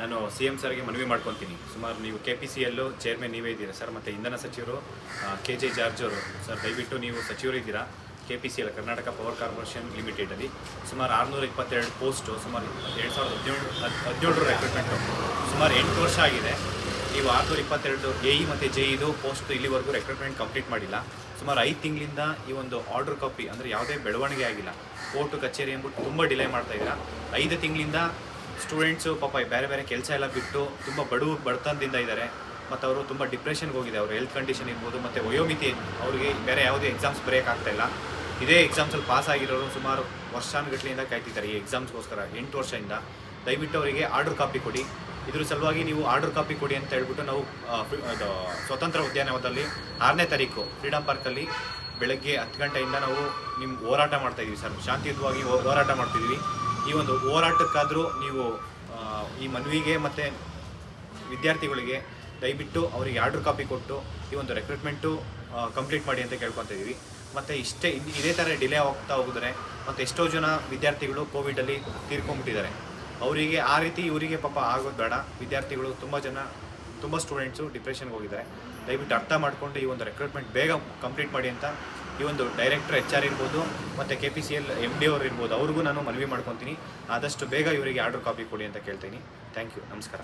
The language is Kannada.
ನಾನು ಸಿ ಎಂ ಸರ್ಗೆ ಮನವಿ ಮಾಡ್ಕೊತೀನಿ. ಸುಮಾರು ನೀವು K P C L chairman ನೀವೇ ಇದ್ದೀರಾ. ಸರ್ ಮತ್ತು ಇಂಧನ ಸಚಿವರು ಕೆ ಜೆ ಜಾರ್ಜ್ ಅವರು. ಸರ್ ದಯವಿಟ್ಟು ನೀವು ಸಚಿವರು ಇದ್ದೀರಾ? K P C L Karnataka power corporation ಲಿಮಿಟೆಡಲ್ಲಿ ಸುಮಾರು ಆರುನೂರ ಇಪ್ಪತ್ತೆರಡು ಪೋಸ್ಟು ಸುಮಾರು ಎರಡು ಸಾವಿರದ ಹದಿನೇಳು ಹದಿನೇಳರ ರೆಕ್ರೂಟ್ಮೆಂಟು ಸುಮಾರು ಎಂಟು ವರ್ಷ ಆಗಿದೆ. ನೀವು ಆರುನೂರ ಇಪ್ಪತ್ತೆರಡು ಎ ಇ ಮತ್ತು ಜೆ ಇದು ಪೋಸ್ಟ್ ಇಲ್ಲಿವರೆಗೂ ರೆಕ್ರೂಟ್ಮೆಂಟ್ ಕಂಪ್ಲೀಟ್ ಮಾಡಿಲ್ಲ. ಸುಮಾರು ಐದು ತಿಂಗಳಿಂದ ಈ ಒಂದು ಆರ್ಡರ್ ಕಾಪಿ ಅಂದರೆ ಯಾವುದೇ ಬೆಳವಣಿಗೆ ಆಗಿಲ್ಲ. ಕೋರ್ಟು ಕಚೇರಿ ಎಂಬುದು ತುಂಬ ಡಿಲೇ ಮಾಡ್ತಾ ಇದ್ದೀರಾ. ಐದು ತಿಂಗಳಿಂದ ಸ್ಟೂಡೆಂಟ್ಸು ಪಾಪ ಬೇರೆ ಬೇರೆ ಕೆಲಸ ಎಲ್ಲ ಬಿಟ್ಟು ತುಂಬ ಬಡವ ಬಡತನದಿಂದ ಇದ್ದಾರೆ. ಮತ್ತು ಅವರು ತುಂಬ ಡಿಪ್ರೆಷನ್ಗೆ ಹೋಗಿದೆ. ಅವರು ಹೆಲ್ತ್ ಕಂಡೀಷನ್ ಇರ್ಬೋದು, ಮತ್ತು ವಯೋಮಿತಿ ಅವರಿಗೆ ಬೇರೆ ಯಾವುದೇ ಎಕ್ಸಾಮ್ಸ್ ಬರೆಯೋಕ್ಕಾಗ್ತಾ ಇಲ್ಲ. ಇದೇ ಎಕ್ಸಾಮ್ಸಲ್ಲಿ ಪಾಸ್ ಆಗಿರೋರು ಸುಮಾರು ವರ್ಷಾನುಗಟ್ಲೆಯಿಂದ ಕಾಯ್ತಿದ್ದಾರೆ ಈ ಎಕ್ಸಾಮ್ಸ್ಗೋಸ್ಕರ ಎಂಟು ವರ್ಷದಿಂದ. ದಯವಿಟ್ಟು ಅವರಿಗೆ ಆರ್ಡರ್ ಕಾಪಿ ಕೊಡಿ. ಇದ್ರ ಸಲುವಾಗಿ ನೀವು ಆರ್ಡರ್ ಕಾಪಿ ಕೊಡಿ ಅಂತ ಹೇಳ್ಬಿಟ್ಟು ನಾವು ಸ್ವತಂತ್ರ ಉದ್ಯಾನವನದಲ್ಲಿ ಆರನೇ ತಾರೀಕು ಫ್ರೀಡಮ್ ಪಾರ್ಕಲ್ಲಿ ಬೆಳಗ್ಗೆ ಹತ್ತು ಗಂಟೆಯಿಂದ ನಾವು ನಿಮ್ಮ ಹೋರಾಟ ಮಾಡ್ತಾಯಿದ್ದೀವಿ ಸರ್. ಶಾಂತಿಯುತವಾಗಿ ಹೋರಾಟ ಮಾಡ್ತಿದ್ದೀವಿ ಈ ಒಂದು ಹೋರಾಟಕ್ಕಾದರೂ ನೀವು ಈ ಮನವಿಗೆ ಮತ್ತು ವಿದ್ಯಾರ್ಥಿಗಳಿಗೆ ದಯವಿಟ್ಟು ಅವರಿಗೆ ಆರ್ಡ್ರ್ ಕಾಪಿ ಕೊಟ್ಟು ಈ ಒಂದು ರೆಕ್ರೂಟ್ಮೆಂಟು ಕಂಪ್ಲೀಟ್ ಮಾಡಿ ಅಂತ ಕೇಳ್ಕೊತಾ ಇದ್ದೀವಿ ಮತ್ತು ಇಷ್ಟೇ ಇದೇ ಥರ ಡಿಲೇ ಆಗ್ತಾ ಹೋಗಿದ್ರೆ ಮತ್ತು ಎಷ್ಟೋ ಜನ ವಿದ್ಯಾರ್ಥಿಗಳು ಕೋವಿಡಲ್ಲಿ ತೀರ್ಕೊಂಡ್ಬಿಟ್ಟಿದ್ದಾರೆ. ಅವರಿಗೆ ಆ ರೀತಿ ಇವರಿಗೆ ಪಾಪ ಆಗೋದು ಬೇಡ. ವಿದ್ಯಾರ್ಥಿಗಳು ತುಂಬ ಜನ, ತುಂಬ ಸ್ಟೂಡೆಂಟ್ಸು ಡಿಪ್ರೆಷನ್ಗೆ ಹೋಗಿದ್ದಾರೆ. ದಯವಿಟ್ಟು ಅರ್ಥ ಮಾಡಿಕೊಂಡು ಈ ಒಂದು ರೆಕ್ರೂಟ್ಮೆಂಟ್ ಬೇಗ ಕಂಪ್ಲೀಟ್ ಮಾಡಿ ಅಂತ ಈ ಒಂದು ಡೈರೆಕ್ಟರ್ ಎಚ್ ಆರ್ ಇರ್ಬೋದು ಮತ್ತು K P C L M D ಅವ್ರು ಇರ್ಬೋದು, ಅವ್ರಿಗೂ ನಾನು ಮನವಿ ಮಾಡ್ಕೊತೀನಿ. ಆದಷ್ಟು ಬೇಗ ಇವರಿಗೆ ಆರ್ಡರ್ ಕಾಪಿ ಕೊಡಿ ಅಂತ ಕೇಳ್ತೀನಿ. ಥ್ಯಾಂಕ್ ಯು ನಮಸ್ಕಾರ.